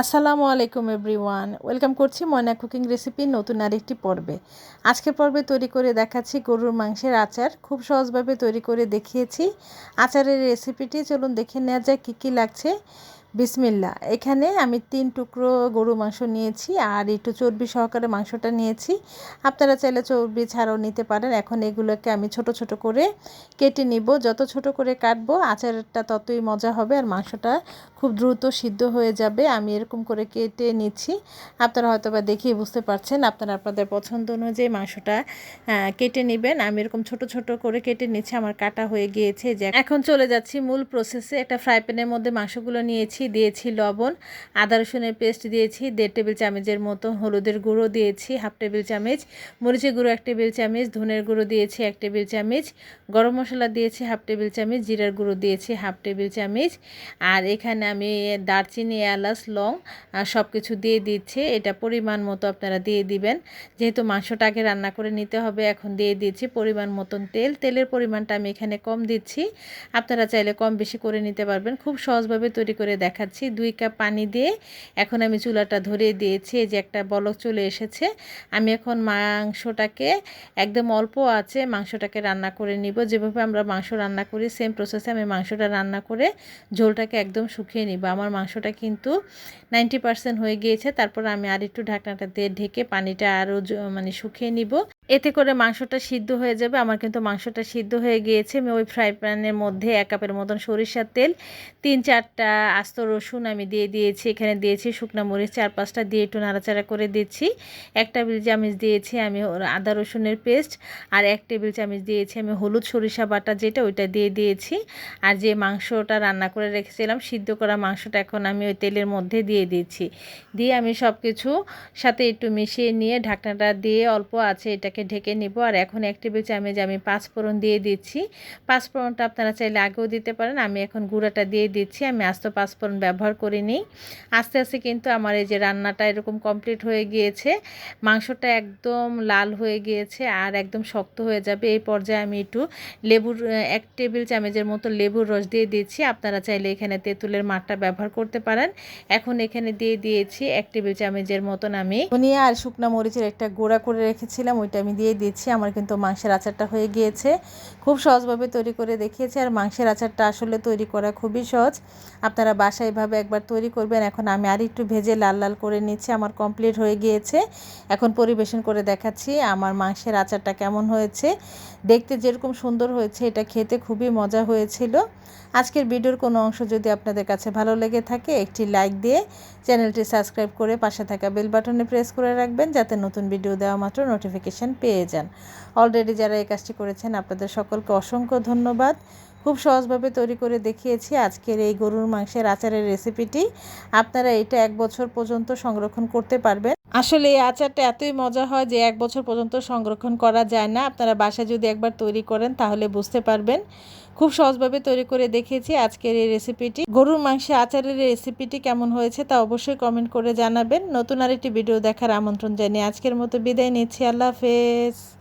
আসসালামু আলাইকুম everyone. Welcome করছি ময়না কুকিং রেসিপির নতুন আরেকটি পর্বে। আজকের পর্বে তৈরি করে দেখাচ্ছি গরুর মাংসের আচার। খুব সহজভাবে তৈরি করে দেখিয়েছি। আচারের রেসিপিটি চলুন দেখে নেওয়া যায় কী কী লাগছে। বিসমিল্লা এখানে আমি তিন টুকরো গরু মাংস নিয়েছি আর একটু চর্বি সহকারে মাংসটা নিয়েছি। আপনারা চাইলে চর্বি ছাড়াও নিতে পারেন। এখন এগুলোকে আমি ছোট ছোট করে কেটে নিব। যত ছোট করে কাটবো, আচারটা ততই মজা হবে আর মাংসটা খুব দ্রুত সিদ্ধ হয়ে যাবে। আমি এরকম করে কেটে নিচ্ছি। আপনারা হয়তো বা দেখিয়ে বুঝতে পারছেন, আপনারা আপনাদের পছন্দ অনুযায়ী মাংসটা কেটে নেবেন। আমি এরকম ছোট ছোট করে কেটে নিচ্ছি। আমার কাটা হয়ে গিয়েছে। যে এখন চলে যাচ্ছি মূল প্রসেসে একটা ফ্রাই প্যানের মধ্যে মাংসগুলো নিয়েছি। দিয়েছি দিয়েছি লবণ, আদা রসুনের পেস্ট দিয়েছি, দেড় টেবিল চামচের মতো হলুদের গুঁড়ো দিয়েছি, হাফ টেবিল চামচ, মরিচের গুঁড়ো এক টেবিল চামচ, ধনের গুঁড়ো দিয়েছি এক টেবিল চামচ, গরম মশলা দিয়েছি হাফ টেবিল চামচ, জিরার গুঁড়ো দিয়েছি হাফ টেবিল চামচ, আর এখানে আমি দারচিনি, এলাচ, লং সব কিছু দিয়ে দিচ্ছি। এটা পরিমাণ মতো আপনারা দিয়ে দিবেন। যেহেতু মাংসটাকে রান্না করে নিতে হবে, এখন দিয়ে দিচ্ছি পরিমাণ মতন তেল। তেলের পরিমাণটা আমি এখানে কম দিচ্ছি। আপনারা চাইলে কম বেশি করে নিতে পারবেন। খুব সহজভাবে তৈরি করে দেখাচ্ছি। দুই কাপ পানি দিয়ে এখন আমি চুলাটা ধরিয়ে দিয়েছি। যে একটা বলক চলে এসেছে। আমি এখন মাংসটাকে একদম অল্প আছে, মাংসটাকে রান্না করে নিব। যেভাবে আমরা মাংস রান্না করি সেম প্রসেসে আমি মাংসটা রান্না করে ঝোলটাকে একদম শুকিয়ে নিব। আমার মাংসটা কিন্তু নাইনটি পার্সেন্ট হয়ে গিয়েছে। তারপর আমি আর একটু ঢাকনাটা দিয়ে ঢেকে পানিটা আরও মানে শুকিয়ে নিব। এতে করে মাংসটা সিদ্ধ হয়ে যাবে। আমার কিন্তু মাংসটা সিদ্ধ হয়ে গিয়েছে। আমি ওই ফ্রাই প্যানের মধ্যে এক কাপের মতন সরিষার তেল, তিন চারটা আস্ত রসুন আমি দিয়ে দিয়েছি। এখানে দিয়েছি শুকনো মরিচ, চার পাঁচটা দিয়ে একটু নাড়াচাড়া করে দিচ্ছি। এক টেবিল চামচ দিয়েছি আমি আদা রসুনের পেস্ট আর এক টেবিল চামচ দিয়েছি আমি হলুদ সরিষা বাটা যেটা ওইটা দিয়ে দিয়েছি। আর যে মাংসটা রান্না করে রেখেছিলাম, সিদ্ধ করা মাংসটা এখন আমি ওই তেলের মধ্যে দিয়ে দিয়েছি দিয়ে আমি সব কিছু সাথে একটু মিশিয়ে নিয়ে ঢাকনাটা দিয়ে অল্প আছে এটাকে এটাকে ঢেকে নিব। আর এখন এক টেবিল চামচ আমি পাঁচফোড়ন দিয়ে দিচ্ছি, পাঁচফোড়নটা আপনারা চাইলে আগেও দিতে পারেন। আমি এখন গুঁড়াটা দিয়ে দিচ্ছি। আমি আস্ত পাঁচফোড়ন ব্যবহার করিনি আস্তে আস্তে কিন্তু আমার এই যে রান্নাটা এরকম কমপ্লিট হয়ে গিয়েছে। মাংসটা একদম লাল হয়ে গিয়েছে আর একদম শক্ত হয়ে যাবে। এই পর্যায়ে আমি একটু লেবুর এক টেবিল চামচের মতো লেবুর রস দিয়ে দিচ্ছি। আপনারা চাইলে এখানে তেঁতুলের মাঠটা ব্যবহার করতে পারেন। এখন এখানে দিয়ে দিয়েছি এক টেবিল চামচের মতন আমি ধনিয়া আর শুকনা মরিচের একটা গুঁড়া করে রেখেছিলাম। ওইটা আমি দিয়ে দিচ্ছি। আমার কিন্তু মাংসের আচারটা হয়ে গিয়েছে। খুব সহজভাবে তৈরি করে দেখিয়েছি আর মাংসের আচারটা আসলে তৈরি করা খুবই সহজ। আপনারা বাসায় এভাবে একবার তৈরি করবেন। এখন আমি আর একটু ভেজে লাল লাল করে নিচ্ছি। আমার কমপ্লিট হয়ে গিয়েছে। এখন পরিবেশন করে দেখাচ্ছি আমার মাংসের আচারটা কেমন হয়েছে। দেখতে যেরকম সুন্দর হয়েছে, এটা খেতে খুবই মজা হয়েছিল। আজকের ভিডিওর কোনো অংশ যদি আপনাদের কাছে ভালো লেগে থাকে, একটি লাইক দিয়ে চ্যানেলটি সাবস্ক্রাইব করে পাশে থাকা বেল বাটনে প্রেস করে রাখবেন, যাতে নতুন ভিডিও দেওয়া মাত্র নোটিফিকেশান পেয়ে যান। অলরেডি যারা এই কাজটি করেছেন আপনাদের সকলকে অসংখ্য ধন্যবাদ। খুব সহজভাবে তৈরি করে দেখিয়েছি আজকের এই গরুর মাংসের আচারের রেসিপিটি। আপনারা এটা এক বছর পর্যন্ত সংরক্ষণ করতে পারবেন। আসলে এই আচারটা এতই মজা হয় যে এক বছর পর্যন্ত সংরক্ষণ করা যায় না। আপনারা বাসায় যদি একবার তৈরি করেন তাহলে বুঝতে পারবেন। খুব সহজভাবে তৈরি করে দেখিয়েছি আজকের এই রেসিপিটি। গরুর মাংসে আচারের রেসিপিটি কেমন হয়েছে তা অবশ্যই কমেন্ট করে জানাবেন। নতুন আরেকটি ভিডিও দেখার আমন্ত্রণ জানিয়ে আজকের মতো বিদায় নিচ্ছি। আল্লাহ হাফেজ।